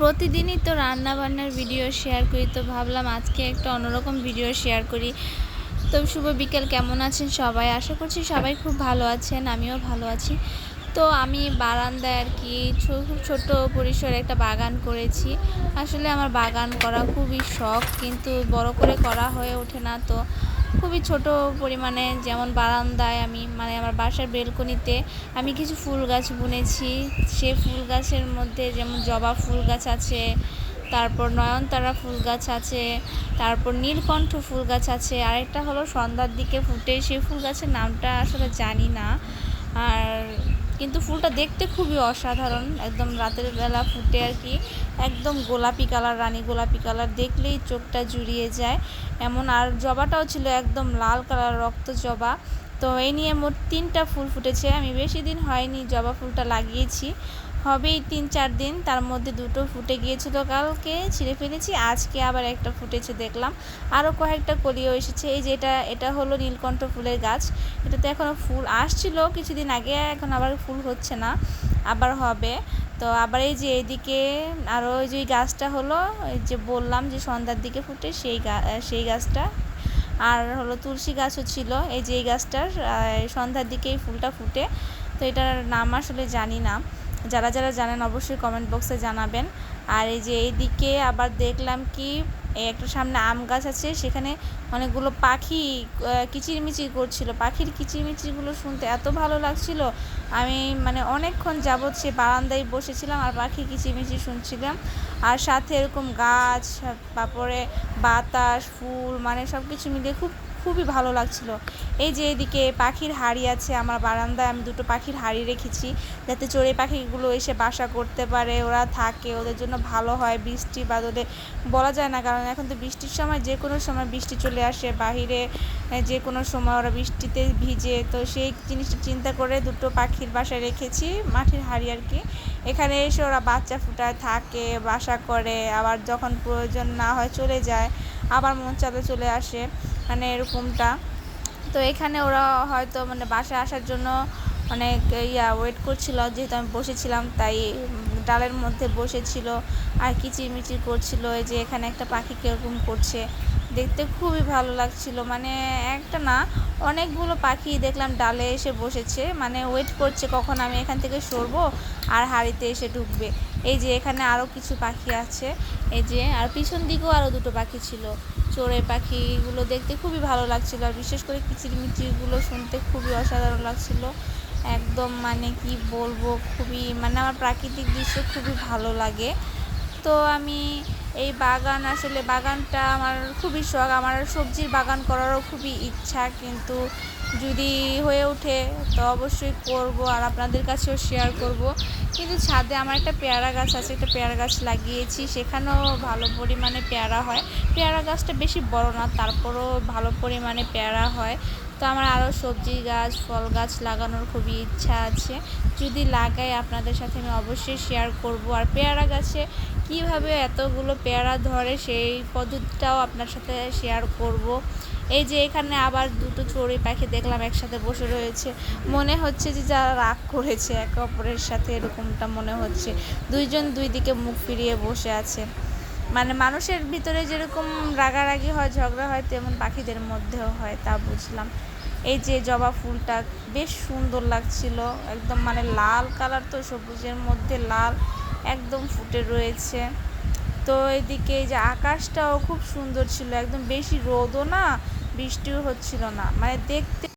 প্রতিদিনই তো রান্নাবান্নার ভিডিও শেয়ার করি, তো ভাবলাম আজকে একটা অন্যরকম ভিডিও শেয়ার করি। তো শুভ বিকেল, কেমন আছেন সবাই? আশা করছি সবাই খুব ভালো আছেন, আমিও ভালো আছি। তো আমি বারান্দায় আর কি ছোট পরিসরে একটা বাগান করেছি। আসলে আমার বাগান করা খুবই শখ, কিন্তু বড় করে করা হয়ে ওঠে না। তো খুবই ছোট পরিমাণে যেমন বারান্দায় আমি মানে আমার বাসার বেলকনিতে আমি কিছু ফুল গাছ বুনেছি। সে ফুল গাছের মধ্যে যেমন জবা ফুল গাছ আছে, তারপর নয়নতারা ফুল গাছ আছে, তারপর নীলকণ্ঠ ফুল গাছ আছে, আরেকটা হলো সন্ধ্যার দিকে ফুটে সেই ফুল গাছের নামটা আসলে জানি না। আর কিন্তু ফুলটা দেখতে খুবই অসাধারণ। একদম রাতের বেলা ফুটে আর কি। একদম গোলাপি কালার, রানী গোলাপি কালার দেখলেই চোখটা জুড়িয়ে যায়। এমন আর জবাটাও ছিল একদম লাল কালার, রক্ত জবা। তো এই নিয়ে মোট তিনটা ফুল ফুটেছে। আমি বেশি দিন হয়নি জবা ফুলটা লাগিয়েছি। হবেই তিন চার দিন। তার মধ্যে দুটো ফুটে গিয়েছিল কালকে, ছিঁড়ে ফেলেছি। আজকে আবার একটা ফুটেছে দেখলাম। আরও কয়েকটা কলিও এসেছে। এই যে এটা এটা হলো নীলকণ্ঠ ফুলের গাছ। এটাতে এখনও ফুল আসছিল কিছুদিন আগে, এখন আবার ফুল হচ্ছে না, আবার হবে। তো আবার এই যে এইদিকে আরও ওই যে গাছটা হলো এই যে বললাম যে সন্ধ্যার দিকে ফুটে সেই সেই গাছটা। আর হলো তুলসী গাছও ছিল, এই যে এই গাছটার সন্ধ্যার দিকে এই ফুলটা ফুটে। তো এটার নাম আসলে জানি না। যারা যারা জানেন অবশ্যই কমেন্ট বক্সে জানাবেন। আর এই যে এইদিকে আবার দেখলাম কি একটা সামনে আম গাছ আছে, সেখানে অনেকগুলো পাখি কিচিরমিচির করছিল। পাখির কিচিরমিচিরগুলো শুনতে এত ভালো লাগছিল। আমি মানে অনেকক্ষণ যাবৎ সে বারান্দায় বসেছিলাম আর পাখি কিচিরমিচির শুনছিলাম। আর সাথে এরকম গাছ, তারপরে বাতাস, ফুল মানে সব কিছু মিলিয়ে খুব খুবই ভালো লাগছিল। এই যে এদিকে পাখির হাড়ি আছে, আমার বারান্দায় আমি দুটো পাখির হাড়ি রেখেছি, যাতে চড়ে পাখিগুলো এসে বাসা করতে পারে, ওরা থাকে, ওদের জন্য ভালো হয়, বৃষ্টি বাদলে বলা যায় না, কারণ এখন তো বৃষ্টির সময় যে কোনো সময় বৃষ্টি চলে আসে, বাহিরে যে কোনো সময় ওরা বৃষ্টিতে ভিজে, তো সেই জিনিসটা চিন্তা করে দুটো পাখির বাসায় রেখেছি মাটির হাড়ি আর কি। এখানে এসে ওরা বাচ্চা ফুটায়, থাকে, বাসা করে, আবার যখন প্রয়োজন না হয় চলে যায়, আবার মন চালে চলে আসে। মানে এরকমটা। তো এখানে ওরা হয়তো মানে বাসায় আসার জন্য অনেক ইয়া ওয়েট করছিল, যেহেতু আমি বসেছিলাম, তাই ডালের মধ্যে বসেছিল আর কিচিরমিচির করছিল। এই যে এখানে একটা পাখি কীরকম করছে, দেখতে খুবই ভালো লাগছিল। মানে একটা না, অনেকগুলো পাখি দেখলাম ডালে এসে বসেছে। মানে ওয়েট করছে কখন আমি এখান থেকে সরবো আর হাড়িতে এসে ঢুকবে। এই যে এখানে আরও কিছু পাখি আছে। এই যে, আর পিছন দিকেও আরও দুটো পাখি ছিল। চড়ে পাখিগুলো দেখতে খুবই ভালো লাগছিল আর বিশেষ করে কিচিরমিচিরগুলো শুনতে খুবই অসাধারণ লাগছিল। একদম মানে কি বলব, খুবই মানে আমার প্রাকৃতিক দৃশ্য খুবই ভালো লাগে। তো আমি এই বাগান আসলে বাগানটা আমার খুবই শখ। আমার সবজির বাগান করারও খুবই ইচ্ছা, কিন্তু যদি হয়ে ওঠে তো অবশ্যই করব আর আপনাদের কাছেও শেয়ার করব। কিন্তু ছাদে আমার একটা পেয়ারা গাছ আছে, একটা পেয়ারা গাছ লাগিয়েছি। সেখানেও ভালো পরিমাণে পেয়ারা হয়। পেয়ারা গাছটা বেশি বড় না, তারপরও ভালো পরিমাণে পেয়ারা হয়। তো আমার আরও সবজি গাছ, ফল গাছ লাগানোর খুবই ইচ্ছা আছে। যদি লাগাই আপনাদের সাথে আমি অবশ্যই শেয়ার করব। আর পেয়ারা গাছে কীভাবে এতগুলো পেয়ারা ধরে সেই পদ্ধতিটাও আপনার সাথে শেয়ার করব। এই যে এখানে আবার দুটো চড়ুই পাখি দেখলাম একসাথে বসে রয়েছে। মনে হচ্ছে যে যারা রাগ করেছে একে অপরের সাথে এরকমটা মনে হচ্ছে। দুইজন দুই দিকে মুখ ফিরিয়ে বসে আছে। মানে মানুষের ভিতরে যেরকম রাগারাগি হয়, ঝগড়া হয়, তেমন পাখিদের মধ্যেও হয়, তা বুঝলাম। এই যে জবা ফুলটা বেশ সুন্দর লাগছিল, একদম মানে লাল কালার তো, সবুজের মধ্যে লাল একদম ফুটে রয়েছে। তো এদিকে এই যে আকাশটাও খুব সুন্দর ছিল, একদম বেশি রোদও না, বৃষ্টিও হচ্ছিল না। মানে দেখতে